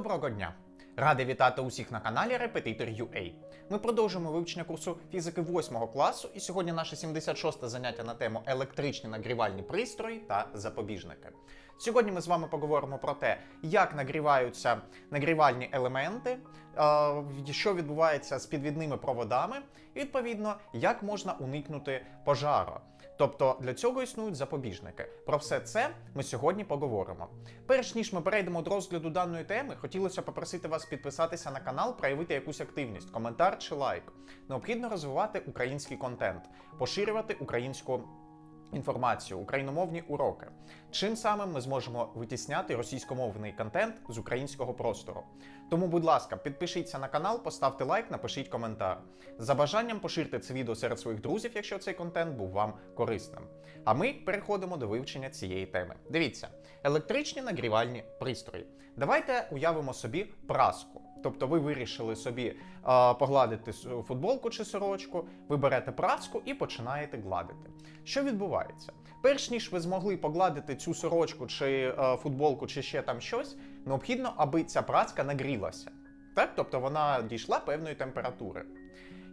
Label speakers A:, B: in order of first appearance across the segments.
A: Доброго дня! Радий вітати усіх на каналі Репетитор UA. Ми продовжуємо вивчення курсу фізики 8 класу, і сьогодні наше 76 заняття на тему електричні нагрівальні пристрої та запобіжники. Сьогодні ми з вами поговоримо про те, як нагріваються нагрівальні елементи, що відбувається з підвідними проводами, і відповідно, як можна уникнути пожару. Тобто для цього існують запобіжники. Про все це ми сьогодні поговоримо. Перш ніж ми перейдемо до розгляду даної теми, хотілося попросити вас підписатися на канал, проявити якусь активність, коментар чи лайк. Необхідно розвивати український контент, поширювати українську. Інформацію, україномовні уроки. Чим самим ми зможемо витісняти російськомовний контент з українського простору. Тому, будь ласка, підпишіться на канал, поставте лайк, напишіть коментар. За бажанням поширте це відео серед своїх друзів, якщо цей контент був вам корисним. А ми переходимо до вивчення цієї теми. Дивіться, електричні нагрівальні пристрої. Давайте уявимо собі праску. Тобто ви вирішили собі е, погладити футболку чи сорочку, ви берете праску і починаєте гладити. Що відбувається? Перш ніж ви змогли погладити цю сорочку чи е, футболку, чи ще там щось, необхідно, аби ця праска нагрілася. Так? Тобто вона дійшла певної температури.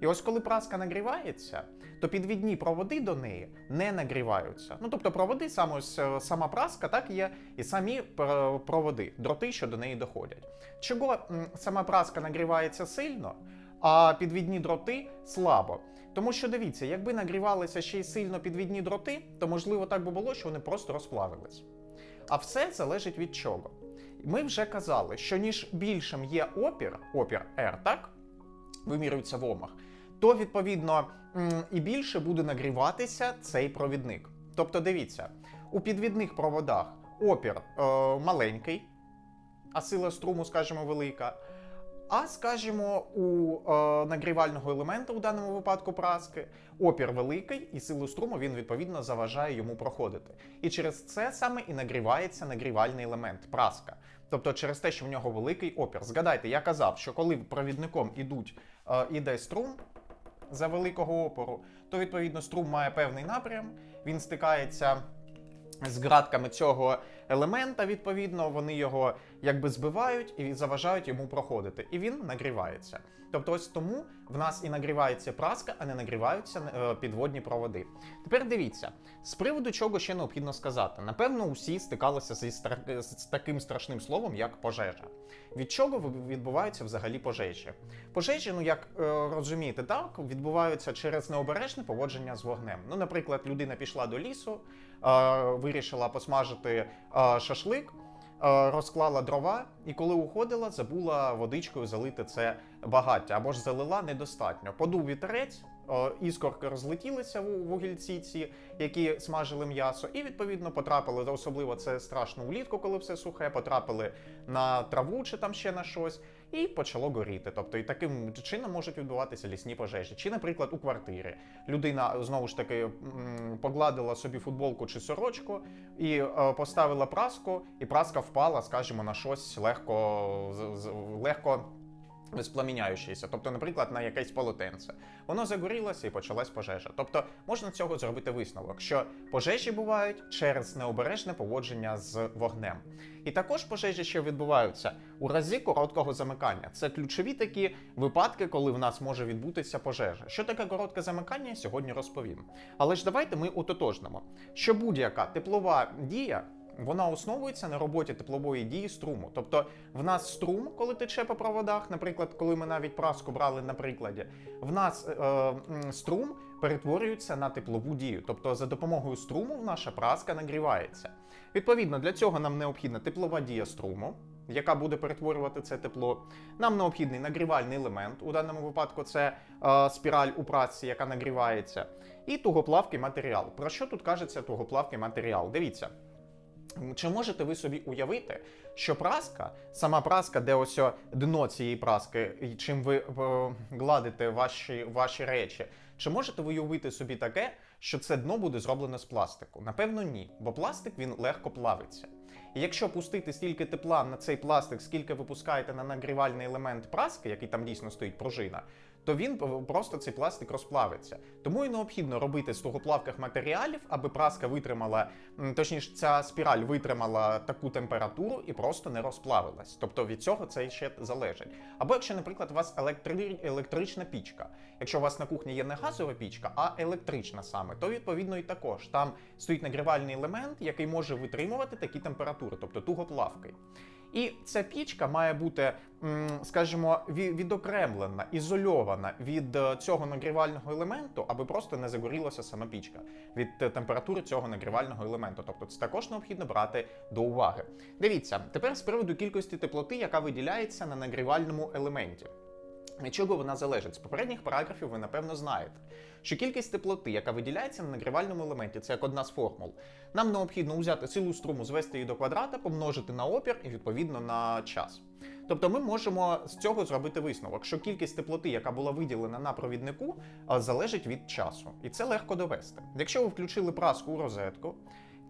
A: І ось коли праска нагрівається, то підвідні проводи до неї не нагріваються. Ну тобто проводи, саме ось, е, сама праска, так є, і самі проводи, дроти, що до неї доходять. Чого сама праска нагрівається сильно, а підвідні дроти слабо. Тому що дивіться, якби нагрівалися ще й сильно підвідні дроти, то можливо так би було, що вони просто розплавились. А все залежить від чого. Ми вже казали, що ніж більшим є опір, опір R, так? Вимірюється в омах, то відповідно і більше буде нагріватися цей провідник. Тобто, дивіться, у підвідних проводах опір е, маленький, а сила струму, скажімо, велика. А скажімо, у е, нагрівального елемента, у даному випадку праски, опір великий, і силу струму він відповідно заважає йому проходити. І через це саме і нагрівається нагрівальний елемент праска. Тобто через те, що в нього великий опір. Згадайте, я казав, що коли провідником ідуть, е, іде струм за великого опору, то відповідно струм має певний напрям, він стикається з ґратками цього елемента, відповідно, вони його якби збивають і заважають йому проходити. І він нагрівається. Тобто, ось тому в нас і нагрівається праска, а не нагріваються е, підводні проводи. Тепер дивіться, з приводу чого ще необхідно сказати. Напевно, усі стикалися зі стра... з таким страшним словом, як пожежа. Від чого відбуваються взагалі пожежі? Пожежі, ну як е, розумієте, так відбуваються через необережне поводження з вогнем. Ну, наприклад, людина пішла до лісу, е, вирішила посмажити шашлик. Е, розклала дрова, і коли уходила, забула водичкою залити це багаття або ж залила недостатньо. Подув вітерець, е, іскорки розлетілися в вугільці, ці, які смажили м'ясо, і відповідно потрапили, особливо це страшно улітку, коли все сухе, потрапили на траву чи там ще на щось і почало горіти. Тобто і таким чином можуть відбуватися лісні пожежі. Чи, наприклад, у квартирі людина знову ж таки погладила собі футболку чи сорочку і е, поставила праску, і праска впала, скажімо, на щось легко легко безпламіняючися, тобто, наприклад, на якесь полотенце. Воно загорілося і почалась пожежа. Тобто можна цього зробити висновок, що пожежі бувають через необережне поводження з вогнем. І також пожежі, що відбуваються у разі короткого замикання. Це ключові такі випадки, коли в нас може відбутися пожежа. Що таке коротке замикання, сьогодні розповім. Але ж давайте ми утотожнимо, що будь-яка теплова дія вона основується на роботі теплової дії струму. Тобто в нас струм, коли тече по проводах, наприклад, коли ми навіть праску брали на прикладі, в нас е, струм перетворюється на теплову дію. Тобто за допомогою струму наша праска нагрівається. Відповідно, для цього нам необхідна теплова дія струму. Яка буде перетворювати це тепло. Нам необхідний нагрівальний елемент. У даному випадку це е, спіраль у праці, яка нагрівається, і тугоплавкий матеріал. Про що тут кажеться тугоплавкий матеріал? Дивіться. Чи можете ви собі уявити, що праска, сама праска, де ось дно цієї праски, чим ви е, гладите ваші ваші речі, чи можете ви уявити собі таке, що це дно буде зроблено з пластику? Напевно, ні, бо пластик він легко плавиться. І якщо пустити стільки тепла на цей пластик, скільки ви пускаєте на нагрівальний елемент праски, який там дійсно стоїть пружина, то він просто цей пластик розплавиться. Тому і необхідно робити з тугоплавких матеріалів, аби праска витримала, точніше, ця спіраль витримала таку температуру і просто не розплавилась. Тобто від цього це ще залежить. Або якщо, наприклад, у вас електри... електрична пічка. Якщо у вас на кухні є не газова пічка, а електрична саме, то відповідно і також там стоїть нагрівальний елемент, який може витримувати такі температури, тобто тугоплавкий. І ця пічка має бути, скажімо, відокремлена, ізольована від е, цього нагрівального елементу, аби просто не загорілася сама пічка від е, температури цього нагрівального елементу. Тобто це також необхідно брати до уваги. Дивіться, тепер з приводу кількості теплоти, яка виділяється на нагрівальному елементі. Від чого вона залежить? З попередніх параграфів ви напевно знаєте, що кількість теплоти, яка виділяється на нагрівальному елементі, це як одна з формул. Нам необхідно взяти силу струму, звести її до квадрата, помножити на опір і відповідно на час. Тобто ми можемо з цього зробити висновок, що кількість теплоти, яка була виділена на провіднику, залежить від часу. І це легко довести. Якщо ви включили праску у розетку,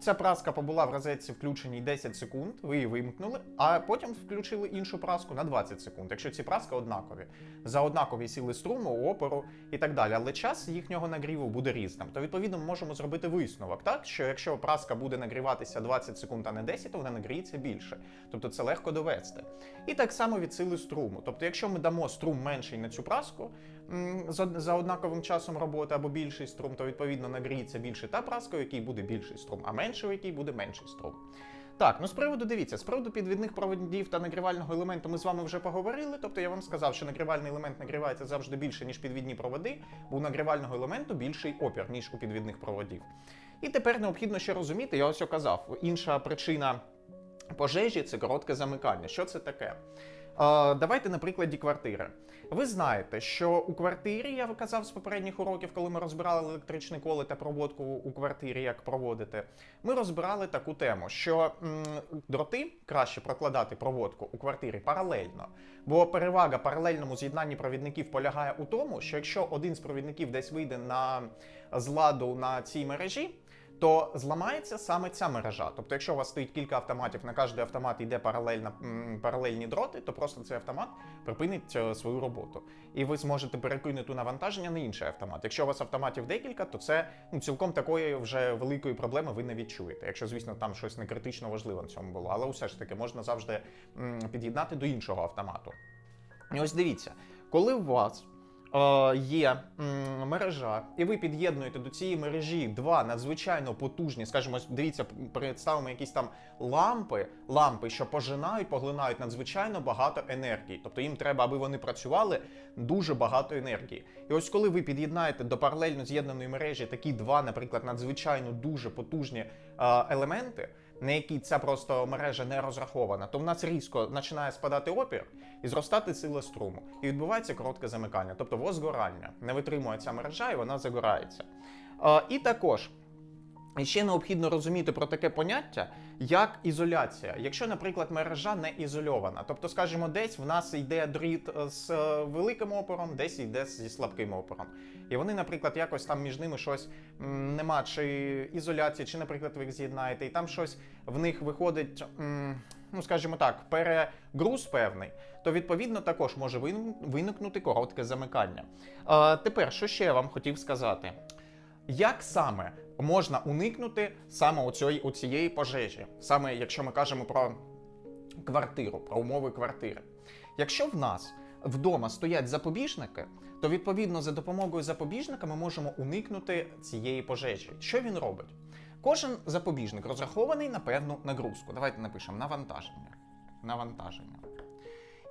A: Ця праска побула в розетці включеній 10 секунд, ви її вимкнули, а потім включили іншу праску на 20 секунд, якщо ці праски однакові, за однакові сили струму, опору і так далі. Але час їхнього нагріву буде різним. То відповідно ми можемо зробити висновок, так що якщо праска буде нагріватися 20 секунд, а не 10, то вона нагріється більше. Тобто це легко довести. І так само від сили струму. Тобто, якщо ми дамо струм менший на цю праску за, однаковим часом роботи або більший струм, то відповідно нагріється більше та праска, у якій буде більший струм, а менше, у якій буде менший струм. Так, ну з приводу дивіться, з приводу підвідних проводів та нагрівального елементу ми з вами вже поговорили. Тобто я вам сказав, що нагрівальний елемент нагрівається завжди більше, ніж підвідні проводи, бо у нагрівального елементу більший опір, ніж у підвідних проводів. І тепер необхідно ще розуміти, я ось казав, інша причина пожежі це коротке замикання. Що це таке? Давайте на прикладі квартири. Ви знаєте, що у квартирі, я казав з попередніх уроків, коли ми розбирали електричні коли та проводку у квартирі, як проводити, ми розбирали таку тему, що м, дроти краще прокладати проводку у квартирі паралельно. Бо перевага паралельному з'єднанні провідників полягає у тому, що якщо один з провідників десь вийде на з ладу на цій мережі, то зламається саме ця мережа. Тобто, якщо у вас стоїть кілька автоматів, на кожний автомат йде паралельно, паралельні дроти, то просто цей автомат припинить е, свою роботу. І ви зможете перекинути навантаження на інший автомат. Якщо у вас автоматів декілька, то це ну, цілком такої вже великої проблеми ви не відчуєте. Якщо, звісно, там щось не критично важливе на цьому було. Але усе ж таки можна завжди під'єднати до іншого автомату. І ось дивіться, коли у вас є мережа, і ви під'єднуєте до цієї мережі два надзвичайно потужні, скажімо, дивіться, представимо якісь там лампи, лампи, що пожинають, поглинають надзвичайно багато енергії. Тобто їм треба, аби вони працювали дуже багато енергії. І ось коли ви під'єднаєте до паралельно з'єднаної мережі такі два, наприклад, надзвичайно дуже потужні е, елементи. На який ця просто мережа не розрахована, то в нас різко починає спадати опір і зростати сила струму. І відбувається коротке замикання, тобто возгорання. Не витримує ця мережа і вона загорається. Е, і також і ще необхідно розуміти про таке поняття, як ізоляція. Якщо, наприклад, мережа не ізольована, тобто, скажімо, десь в нас йде дріт з е, великим опором, десь йде зі слабким опором. І вони, наприклад, якось там між ними щось нема чи ізоляції, чи, наприклад, ви їх з'єднаєте, і там щось в них виходить. Ну, скажімо так, перегруз певний, то відповідно також може виникнути коротке замикання. Е, тепер, що ще я вам хотів сказати? Як саме можна уникнути саме оцієї, оцієї пожежі, саме якщо ми кажемо про квартиру, про умови квартири? Якщо в нас вдома стоять запобіжники, то відповідно за допомогою запобіжника ми можемо уникнути цієї пожежі. Що він робить? Кожен запобіжник розрахований на певну нагрузку. Давайте напишемо навантаження. Навантаження.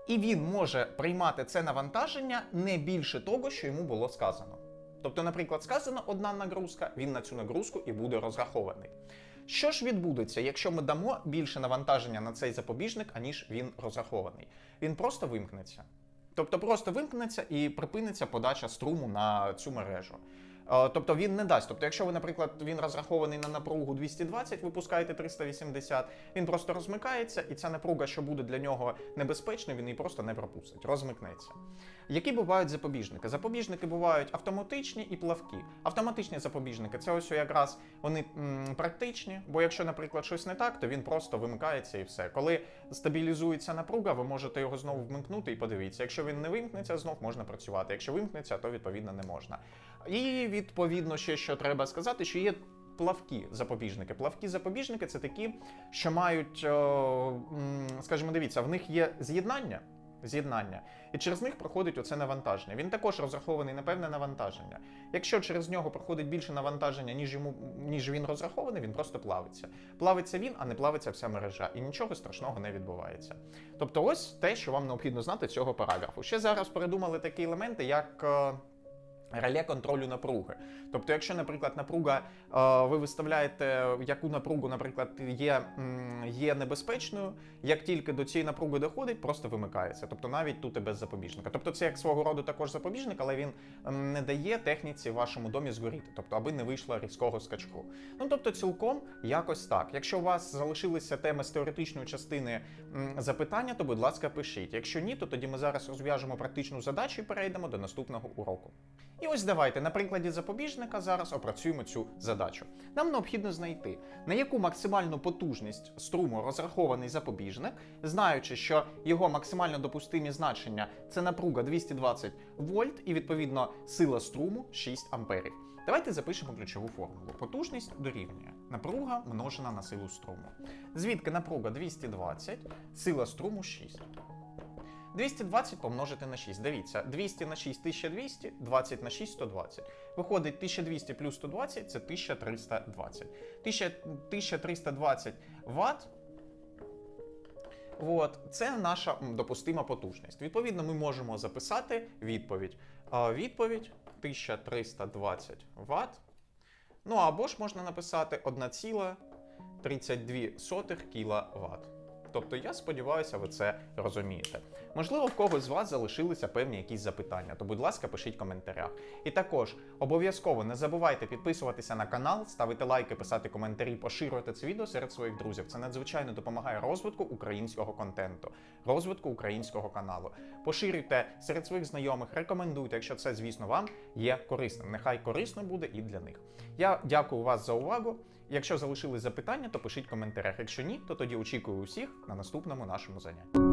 A: І він може приймати це навантаження не більше того, що йому було сказано. Тобто, наприклад, сказана одна нагрузка, він на цю нагрузку і буде розрахований. Що ж відбудеться, якщо ми дамо більше навантаження на цей запобіжник, аніж він розрахований? Він просто вимкнеться. Тобто просто вимкнеться і припиниться подача струму на цю мережу. Е, Тобто він не дасть. Тобто, якщо ви, наприклад, він розрахований на напругу 220, ви пускаєте 380, він просто розмикається, і ця напруга, що буде для нього небезпечною, він її просто не пропустить, розмикнеться. Які бувають запобіжники? Запобіжники бувають автоматичні і плавкі. Автоматичні запобіжники це ось якраз вони м, практичні, бо якщо, наприклад, щось не так, то він просто вимикається і все. Коли стабілізується напруга, ви можете його знову вмикнути і подивіться. Якщо він не вимкнеться, знов можна працювати. Якщо вимкнеться, то відповідно не можна. І відповідно ще що треба сказати, що є. Плавкі запобіжники. Плавкі запобіжники це такі, що мають, скажімо, дивіться, в них є з'єднання. З'єднання, і через них проходить оце навантаження. Він також розрахований на певне навантаження. Якщо через нього проходить більше навантаження, ніж йому ніж він розрахований, він просто плавиться. Плавиться він, а не плавиться вся мережа, і нічого страшного не відбувається. Тобто, ось те, що вам необхідно знати цього параграфу. Ще зараз передумали такі елементи, як. Реле контролю напруги. Тобто, якщо, наприклад, напруга, е, ви виставляєте, яку напругу, наприклад, є, є небезпечною, як тільки до цієї напруги доходить, просто вимикається. Тобто навіть тут і без запобіжника. Тобто це як свого роду також запобіжник, але він не дає техніці в вашому домі згоріти, тобто аби не вийшло різкого скачку. Ну тобто, цілком якось так. Якщо у вас залишилися теми з теоретичної частини запитання, то будь ласка, пишіть. Якщо ні, то тоді ми зараз розв'яжемо практичну задачу і перейдемо до наступного уроку. І ось давайте на прикладі запобіжника зараз опрацюємо цю задачу. Нам необхідно знайти, на яку максимальну потужність струму розрахований запобіжник, знаючи, що його максимально допустимі значення це напруга 220 вольт і відповідно сила струму 6 амперів. Давайте запишемо ключову формулу. Потужність дорівнює напруга множена на силу струму. Звідки напруга 220, сила струму 6. 220 помножити на 6. Дивіться, 200 на 6 1200, 20 на 6 120. Виходить 1200 плюс 120 це 1320. 1320 Вт. От, це наша допустима потужність. Відповідно, ми можемо записати відповідь. Відповідь 1320 Вт. Ну або ж можна написати 1,32 кВт. Тобто я сподіваюся, ви це розумієте. Можливо, в когось з вас залишилися певні якісь запитання, то будь ласка, пишіть в коментарях. І також обов'язково не забувайте підписуватися на канал, ставити лайки, писати коментарі, поширювати це відео серед своїх друзів. Це надзвичайно допомагає розвитку українського контенту, розвитку українського каналу. Поширюйте серед своїх знайомих, рекомендуйте, якщо це, звісно, вам є корисним. Нехай корисно буде і для них. Я дякую вас за увагу. Якщо залишились запитання, то пишіть в коментарях. Якщо ні, то тоді очікую усіх на наступному нашому занятті.